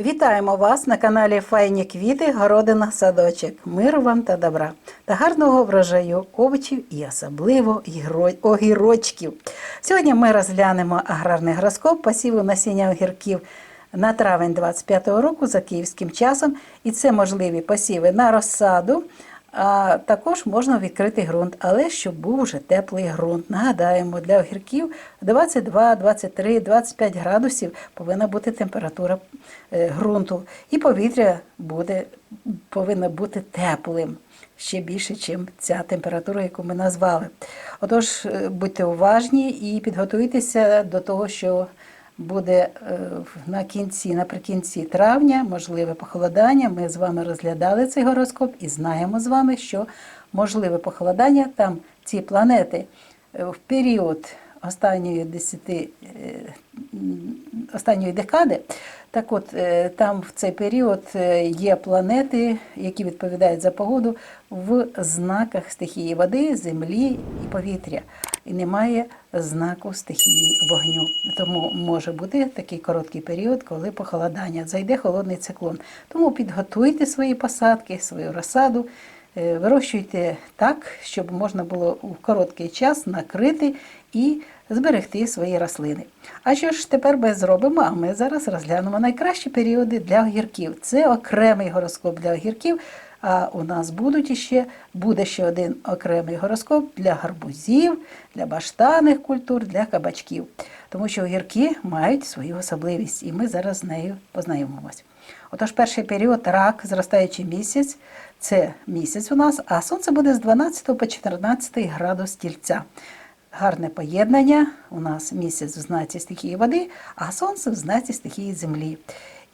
Вітаємо вас на каналі Файні квіти, городина, садочок. Миру вам та добра та гарного врожаю овочів і особливо огірочків. Сьогодні ми розглянемо аграрний гороскоп посіву насіння огірків на травень 25-го року за київським часом. І це можливі посіви на розсаду. А також можна відкрити ґрунт, але щоб був вже теплий ґрунт. Нагадаємо, для огірків 22, 23, 25 градусів повинна бути температура е, ґрунту. І повітря буде, повинно бути теплим. Ще більше, ніж ця температура, яку ми назвали. Отож, е, будьте уважні і підготуйтеся до того, що буде е, на кінці, наприкінці травня, можливе похолодання. Ми з вами розглядали цей гороскоп і знаємо з вами, що можливе похолодання там ці планети е, в період останньої 10, е, останньої декади. Так от, там в цей період є планети, які відповідають за погоду в знаках стихії води, землі і повітря. І немає знаку стихії вогню. Тому може бути такий короткий період, коли похолодання зайде холодний циклон. Тому підготуйте свої посадки, свою розсаду, е, вирощуйте так, щоб можна було у короткий час накрити і зберегти свої рослини. А що ж тепер ми зробимо? А ми зараз розглянемо найкращі періоди для огірків. Це окремий гороскоп для огірків. А у нас будуть іще, буде ще один окремий гороскоп для гарбузів, для баштанних культур, для кабачків. Тому що огірки мають свою особливість, і ми зараз з нею познайомимось. Отож, перший період рак, зростаючий місяць, це місяць у нас, а сонце буде з 12 по 14 градус тільця. Гарне поєднання. У нас місяць в знаці стихії води, а сонце в знаці стихії землі.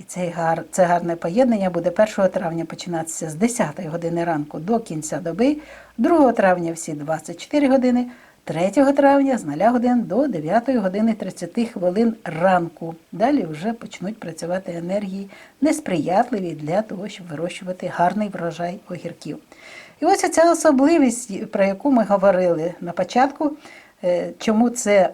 І цей гар, це гарне поєднання буде 1 травня починатися з 10 години ранку до кінця доби, 2 травня всі 24 години, 3 травня з 0 годин до 9 години 30 хвилин ранку. Далі вже почнуть працювати енергії несприятливі для того, щоб вирощувати гарний врожай огірків. І ось ця особливість, про яку ми говорили на початку, чому це е,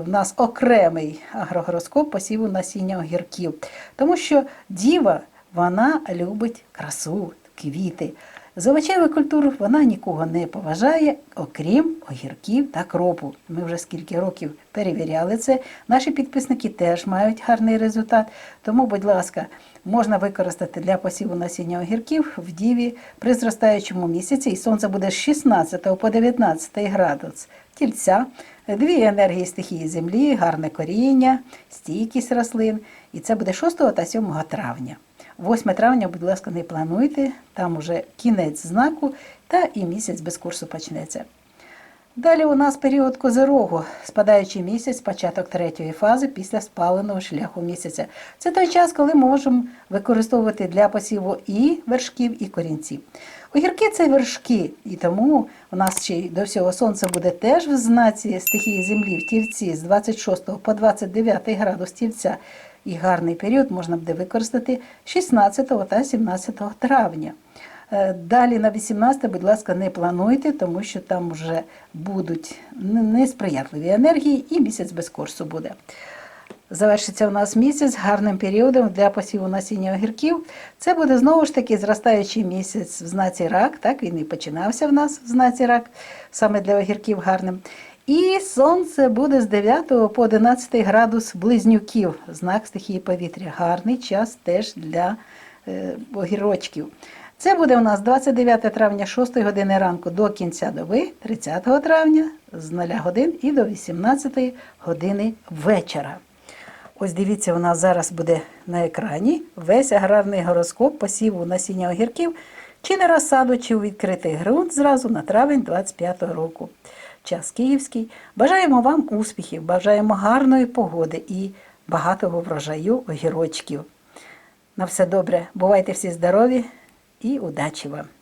в нас окремий агрогороскоп посіву насіння огірків. Тому що діва вона любить красу, квіти. З овочевих культур вона нікого не поважає, окрім огірків та кропу. Ми вже скільки років перевіряли це. Наші підписники теж мають гарний результат. Тому, будь ласка, можна використати для посіву насіння огірків в діві при зростаючому місяці, і сонце буде з 16 по 19 градус. Тільця, дві енергії стихії землі, гарне коріння, стійкість рослин. І це буде 6 та 7 травня. 8 травня, будь ласка, не плануйте, там уже кінець знаку, та і місяць без курсу почнеться. Далі у нас період козирогу, спадаючий місяць, початок третьої фази після спаленого шляху місяця. Це той час, коли можемо використовувати для посіву і вершків, і корінців. Огірки це вершки, і тому у нас ще й до всього сонце буде теж в знаці стихії землі в тільці з 26 по 29 градус тільця. І гарний період можна буде використати 16 та 17 травня. Е, Далі на 18, будь ласка, не плануйте, тому що там вже будуть несприятливі енергії і місяць без курсу буде. Завершиться у нас місяць гарним періодом для посіву насіння огірків. Це буде знову ж таки зростаючий місяць в знаці рак. Так він і починався в нас в знаці рак, саме для огірків гарним. І сонце буде з 9 по 11 градус близнюків, знак стихії повітря. Гарний час теж для е, огірочків. Це буде у нас 29 травня 6 години ранку до кінця доби, 30 травня з 0 годин і до 18 години вечора. Ось дивіться, у нас зараз буде на екрані весь аграрний гороскоп посіву насіння огірків чи на розсаду, чи у відкритий ґрунт зразу на травень 25-го року. Час київський. Бажаємо вам успіхів, бажаємо гарної погоди і багатого врожаю огірочків. На все добре, бувайте всі здорові і удачі вам!